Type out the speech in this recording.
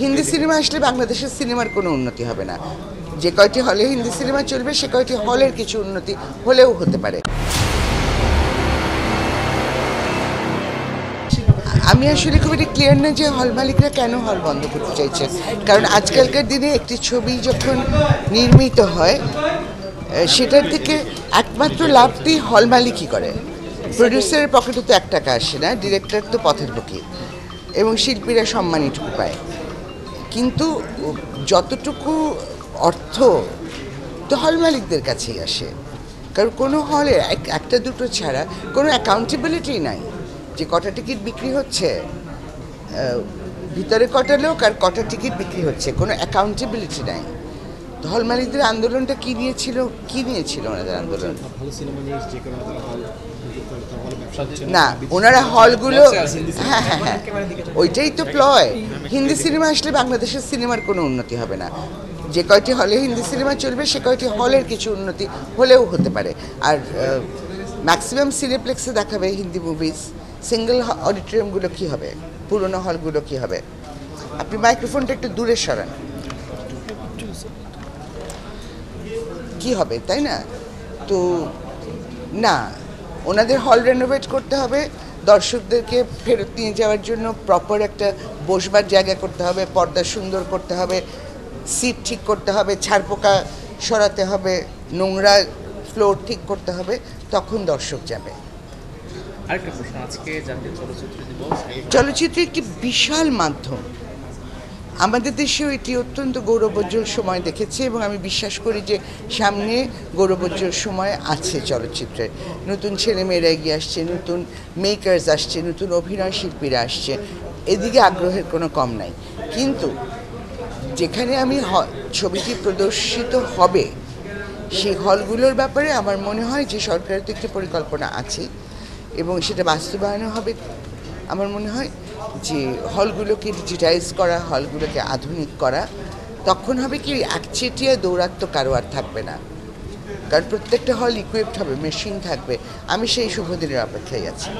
Hindi cinema আসলে বাংলাদেশের সিনেমার কোনো উন্নতি হবে না। যে কয়টি হলে হিন্দি সিনেমা চলবে সে কয়টি হলের কিছু উন্নতি হলেও হতে পারে। আমি আসলে খুব একটা ক্লিয়ার না যে হল মালিকরা কেন হল বন্ধ করতে চাইছে। কারণ আজকালকার দিনে একটি ছবি যখন নির্মিত হয় সেটার থেকে একমাত্র লাভটি হল মালিকই করে। প্রডিউসারের পকেটে তো এক টাকা আসে না ডিরেক্টর তো পথের পক্ষে। এবং শিল্পীরা সম্মানটুকু পায়। কিন্তু যতটুকু অর্থ তো হল মালিকদের কাছেই আসে। কারণ কোনো হলে এক- একটা দুটো ছাড়া কোনো অ্যাকাউন্টেবিলিটি নাই যে কটা টিকিট বিক্রি হচ্ছে। ভিতরে কটা লোক আর কটা টিকিট বিক্রি হচ্ছে, কোনো অ্যাকাউন্টেবিলিটি নাই। মালিকদের আন্দোলনটা কী নিয়েছিল কী নিয়েছিল ওনাদের আন্দোলন? ভালো সিনেমা নিয়ে যে কারণে তারা হল তারা হলে ব্যবসা হচ্ছে না। ওনারা হলগুলো হ্যাঁ হ্যাঁ হ্যাঁ। ওইটাই তো প্লয় হিন্দি সিনেমা আসলে বাংলাদেশের সিনেমার কোনো উন্নতি হবে না। যে কয়টি হলে হিন্দি সিনেমা চলবে সে কয়টি হলের কিছু উন্নতি হলেও হতে পারে। আর ম্যাক্সিমাম সিনেপ্লেক্সে দেখাবে হিন্দি মুভিজ সিঙ্গেল অডিটোরিয়ামগুলো কী হবে? পুরনো হলগুলো কী হবে? আপনি মাইক্রোফোনটা একটু দূরে সরান। কি হবে তাই না? তো না ওনাদের হল রেনোভেট করতে হবে দর্শকদেরকে ফেরত নিয়ে যাওয়ার জন্য প্রপার একটা বসবার জায়গা করতে হবে পর্দা সুন্দর করতে হবে সিট ঠিক করতে হবে ছাড়পোকা সরাতে হবে নোংরা ফ্লোর ঠিক করতে হবে তখন দর্শক যাবে। আরেকটা প্রশ্ন আজকে চলচ্চিত্র দিবস চলচ্চিত্র একটি বিশাল মাধ্যম। আমাদের দেশেও এটি অত্যন্ত গৌরবোজ্জ্বল সময় দেখেছে এবং আমি বিশ্বাস করি যে সামনে গৌরবোজ্জ্বল সময় আছে চলচ্চিত্রের নতুন ছেলেমেয়েরা এগিয়ে আসছে, নতুন মেকার্স আসছে, নতুন অভিনয় শিল্পীরা আসছে। এদিকে আগ্রহের কোনো কম নাই। কিন্তু যেখানে আমি ছবিটি প্রদর্শিত হবে, সেই হলগুলোর ব্যাপারে আমার মনে হয় যে সরকারের তো একটি পরিকল্পনা আছে এবং সেটা বাস্তবায়নও হবে। আমার মনে হয় যে হলগুলোকে ডিজিটাইজ করা, হলগুলোকে আধুনিক করা, তখন হবে কি একচেটিয়া দৌরাত্ম কারও আর থাকবে না। কারণ প্রত্যেকটা হল ইকুইপড হবে মেশিন থাকবে। আমি সেই শুভদিনের অপেক্ষায় আছি।